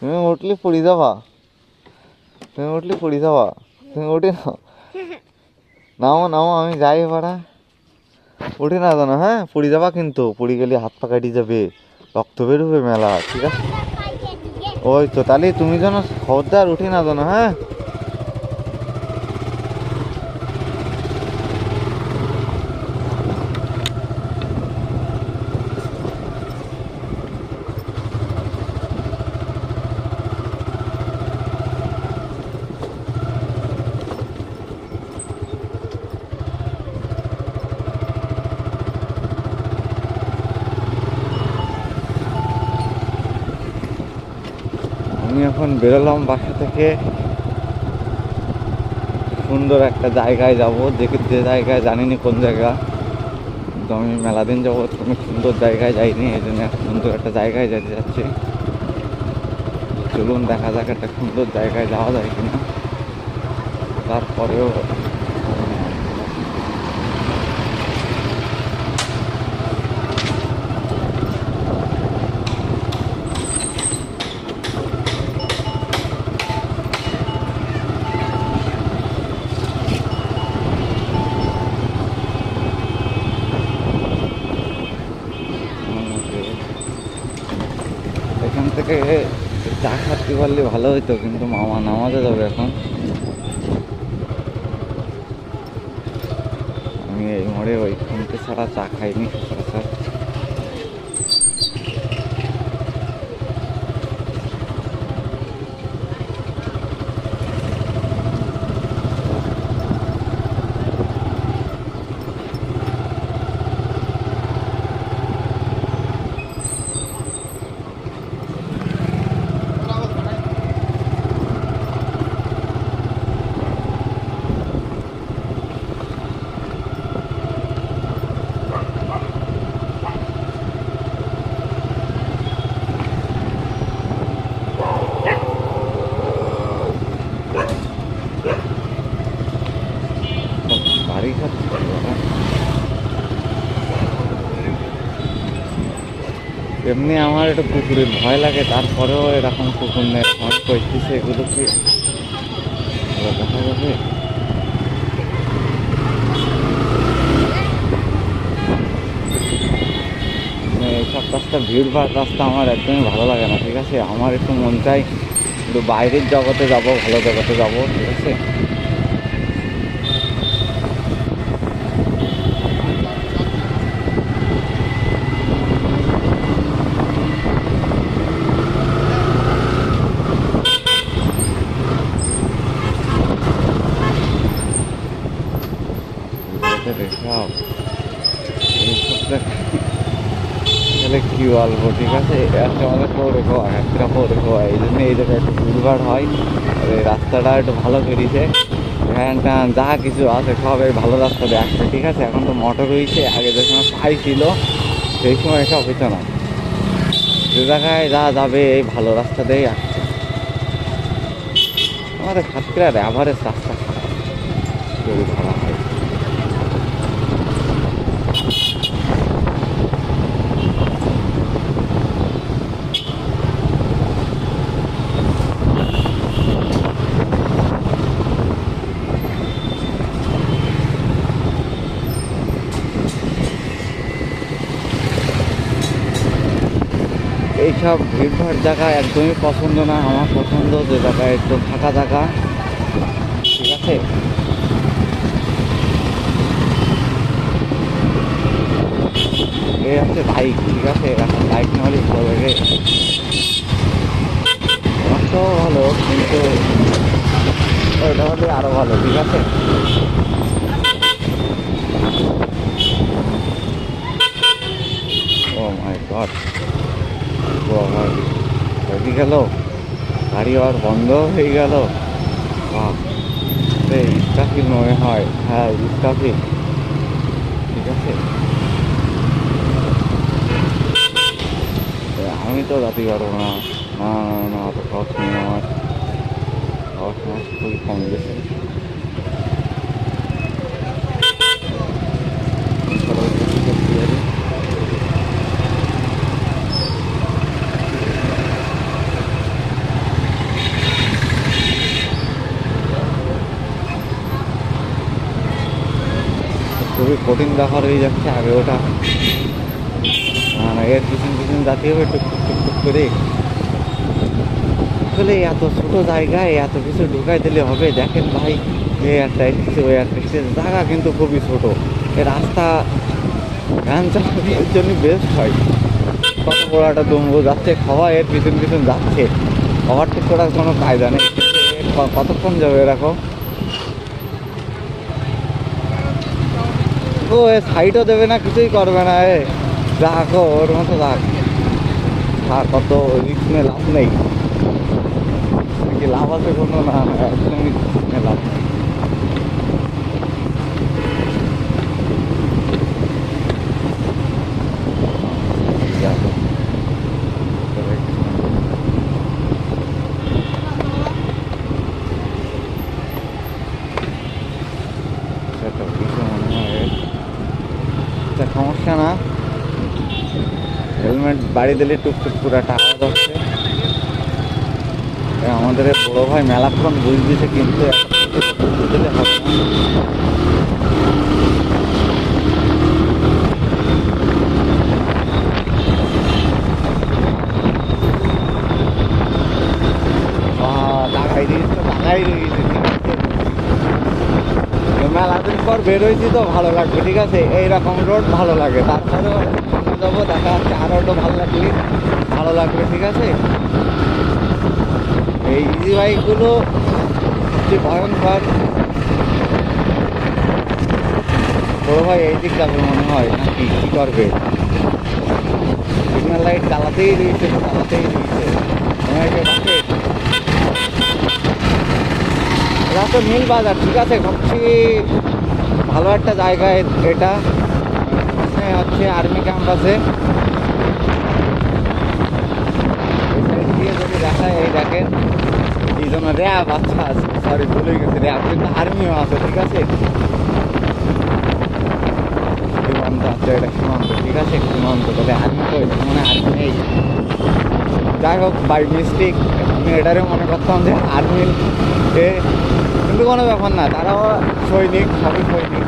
তুমি উঠলে পড়ে যাবা। তুমি উঠলে পড়ে যাবা। তুমি উঠে না নামো নামো, আমি যাই পাড়া উঠে না জানো হ্যাঁ? পড়ে যাবা কিন্তু। পড়ে গেলে হাত পা কাটি যাবে। রক্ত বেরোবে মেলা, ঠিক আছে? ওই তো, তাহলে তুমি যেন খবরদার উঠে না জানো হ্যাঁ? আমি এখন বেরোলাম বাসা থেকে। সুন্দর একটা জায়গায় যাব। যে যে জায়গায়, জানিনি কোন জায়গা। তো আমি মেলা দিন যাব তুমি সুন্দর জায়গায় যাইনি, এই জন্য সুন্দর একটা জায়গায় যেতে যাচ্ছি। চলুন দেখা যাক একটা সুন্দর জায়গায় যাওয়া যায় কিনা। তারপরেও আমাকে এখান চা খাতে পারলে ভালো হতো কিন্তু মামা নামাজে যাবে এখন। আমি এই মোড়ে ওইখানকে ছাড়া চা খাইনি। এমনি আমার একটু কুকুরের ভয় লাগে, তারপরেও এরকম কুকুর নেই ভয় করতেছে, এগুলো কি? দেখা যাবে। মানে এইসব রাস্তা ভিড় ভাড় রাস্তা আমার একদমই ভালো লাগে না, ঠিক আছে? আমার একটু মন চাই, একটু বাইরের জগতে যাব, ভালো জগতে যাব, ঠিক আছে? এগুলোতে রেখাও এইসব দেখ- তাহলে কি বলব ঠিক আছে? একটা আমাদের পৌরে খাওয়া একটা পৌরে খাওয়া এই জন্য এই জায়গায় একটু ভিড়ভাড় হয়। আর এই রাস্তাটা একটু ভালো করেছে ভ্যান ট্যান যা কিছু আছে সব এই ভালো রাস্তা দিয়ে আসছে, ঠিক আছে? এখন তো মোটর হয়েছে আগে যে সময় পাই ছিল, সেই সময় এসব হইতো না। যে জায়গায় যা যাবে, এই ভালো রাস্তা দিয়েই আসছে। আমাদের সাতক্ষীরার অ্যাভারেজ রাস্তা খারাপ। যদি ধরা হয় এইসব ভিড়ভাড় জায়গা একদমই পছন্দ না, আমার পছন্দ যে জায়গায় একটু ফাঁকা জায়গা। ঠিক আছে? এই হচ্ছে বাইক ঠিক আছে? এখন বাইক নেওয়ারই ভালো লাগে। রাস্তাও ভালো, কিন্তু ওইটা হলে আরও ভালো, ঠিক আছে? ও মাই গড বাবা গাড়ি গেল, গাড়ি আবার বন্ধ হয়ে গেল। ইস্কাফিল মনে হয়। হ্যাঁ ইস্কাফিল ঠিক আছে। আমি তো যাতে পারব না। না না না, অত সাহস নেই আমার। খুবই কম গেছে পরবর্তী কি করতে পারি? খুবই কঠিন ব্যাপার হয়ে যাচ্ছে, আগে ওটা এর পিছন পিছন যাতে হবে, টুক টুক করে। আসলে এত ছোট জায়গায় এত কিছু ঢুকাই দিলে হবে, দেখেন ভাই এই একটা স্টেজ ওই একটা স্টেজ জায়গা কিন্তু খুবই ছোট। এ রাস্তা গান চালানোর জন্য বেস্ট হয়। কত বড় একটা দুম্বু যাচ্ছে, খাওয়া এর পিছন পিছন যাচ্ছে। ওভারটেক করার কোনো কায়দা নেই। এ কতক্ষণ যাবে এরকম? ও এ সাইডও দেবে না কিছুই করবে না এ। ও, ওর মতো যাক আর কত রিক্স নিয়ে লাভ নেই। লাভ আছে কোনো? না, একদমই নিয়ে লাভ নেই যাক। সেটা কিছু মনে হয় তা সমস্যা না বাড়ি দিলে, টুকটুক পুরো টাকা হচ্ছে এ আমাদের বড় ভাই মেলাক্ষণ বুঝ কিন্তু দিয়েছে তো লাগাই রয়েছে ঠিক আছে। মেলা দিন পর বের হয়েছি তো, ভালো লাগবে, ঠিক আছে? এইরকম রোড ভালো লাগে, তারপরেও সামনে যাব, দেখা যাচ্ছে আরও একটু ভালো লাগলে, ভালো লাগবে, ঠিক আছে? এই ইজি বাইকগুলো সবচেয়ে ভয়ঙ্কর। বড় ভাই, এই দিক যাবে মনে হয় নাকি কি করবে? সিগন্যাল লাইট চালাতেই রয়েছে চালাতেই রয়েছে। এটা তো নীল বাজার, ঠিক আছে সবচেয়ে ভালো একটা জায়গা এটা। হচ্ছে আর্মি ক্যাম্প আছে। যদি এই র্যাব আচ্ছা কিন্তু আর্মিও আছে, ঠিক আছে? এটা ঠিক আছে? আর্মি তো আর্মি যাই হোক বাই মিস্টেক আমি এটারে মনে করতাম যে আর্মি কিন্তু কোনো ব্যাপার না, তারাও সৈনিক, সবই সৈনিক।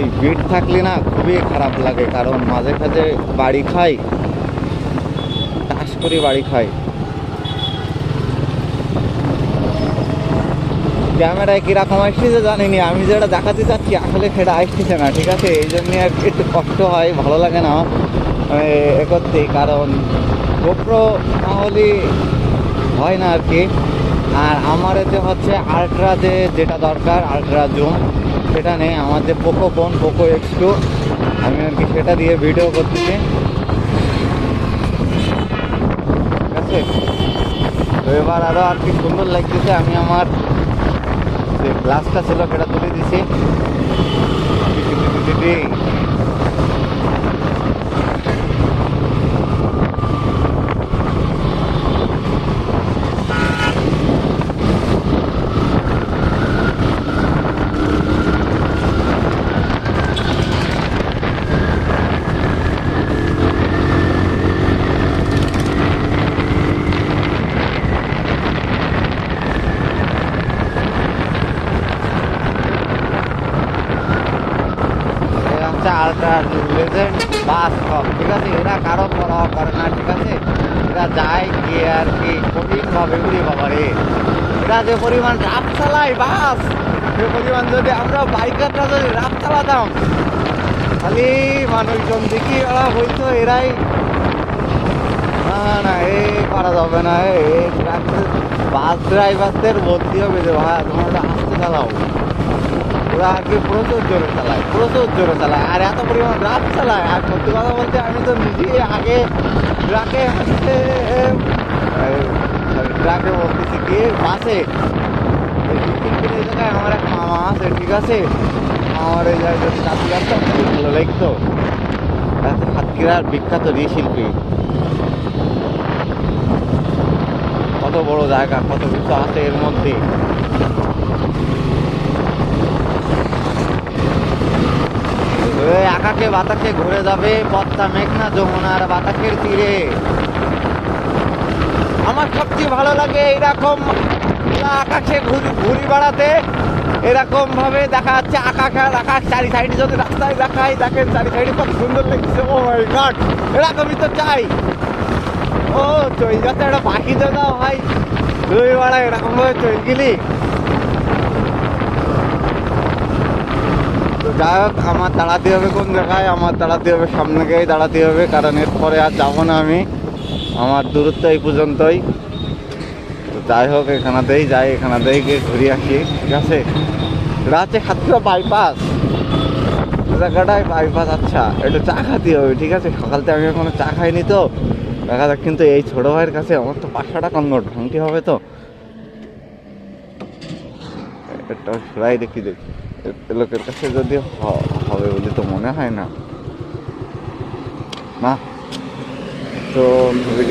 এই ভিড় থাকলে না খুবই খারাপ লাগে, কারণ মাঝে মাঝে বাড়ি খাই, চাষ করে, বাড়ি খাই। ক্যামেরায় কীরকম আসতেছে জানিনি, আমি যেটা দেখাতে চাচ্ছি আসলে সেটা আসতেছে না, ঠিক আছে? এই জন্যে আর একটু কষ্ট হয়, ভালো লাগে না এ করতে কারণ গোপ্রো না হলে হয় না আর কি। আর আমার এতে হচ্ছে আলট্রা যে, যেটা দরকার আলট্রা জুম সেটা নেই, আমার যে Poco phone Poco X two আমি আর কি সেটা দিয়ে ভিডিও করতেছি। ঠিক আছে? তো এবার আরও আর কি সুন্দর লাগতেছে, আমি আমার যে গ্লাসটা ছিল সেটা তুলে দিছি এরা হচ্ছে আলট্রা লেজেন্ড বাস সব ঠিক আছে এরা কারও পরোয়া করে না ঠিক আছে এরা যায় গিয়ে আর কি কঠিনভাবে উড়ে বাবা রে এরা যে পরিমাণ রাফ চালায় বাস সে পরিমাণ যদি আমরা বাইকাররা যদি রাফ চালাতাম খালি মানুষজন দেখি ওরা হইতো এরাই না না এ করা যাবে না এ বাস ড্রাইভারদের বলতে হবে যে ভাই তোমরা আসতে চালাও ওরা আর কি প্রচুর জোরে চালায় প্রচুর জোরে চালায় আর এত পরিমাণ রাত চালায় আর সত্যি কথা বলতে আমি তো নিজেই আগে ট্রাকে ট্রাকে বলতেছি কি, বাসে। আমার এক মামা আছে, ঠিক আছে? আমার যদি চাকরি খুব ভালো লাগতো। এত সাতক্ষীরার বিখ্যাত শিল্পী কত বড় জায়গা, কত কিছু আছে এর মধ্যে। ওই আকাশে বাতাসে ঘুরে যাবে পদ্মা, মেঘনা যমুনার বাতাসের তীরে। আমার সবচেয়ে ভালো লাগে এরকম আকাশে ঘুরি ঘুরি বেড়াতে। এরকম ভাবে দেখা যাচ্ছে আকাশ আর আকাশ চারি সাইডে যদি রাস্তায় দেখাই, দেখেন চারি সাইডে কত সুন্দর লাগছে। ও মাই গড এরকমই তো চাই। ও চই যাতে একটা পাখি তো দাও ভাই। তুই বাড়া এরকম ভাবে চই গেলি। যাই হোক, আমার দাঁড়াতে হবে কোন জায়গায়, আমার দাঁড়াতে হবে সামনে গিয়ে দাঁড়াতে হবে, কারণ এরপরে আর যাব না আমি। আমার দূরত্ব এই পর্যন্তই। তো যাই হোক, এখানাতেই যাই, এখানাতেই গিয়ে ঘুরে আসি, ঠিক আছে? এটা হচ্ছে সাতটা বাইপাস জায়গাটায় বাইপাস আচ্ছা একটু চা খাতে হবে, ঠিক আছে? সকালতে আমি এখনও চা খাইনি তো। দেখা যাক, কিন্তু এই ছোট ভাইয়ের কাছে আমার তো পাঁচশো টাকা নোট ভাঙতে হবে তো। একটা সেলাই দেখি দেখি। লোকের কাছে যদি হবে বলে তো মনে হয় না। না। তো ভেবে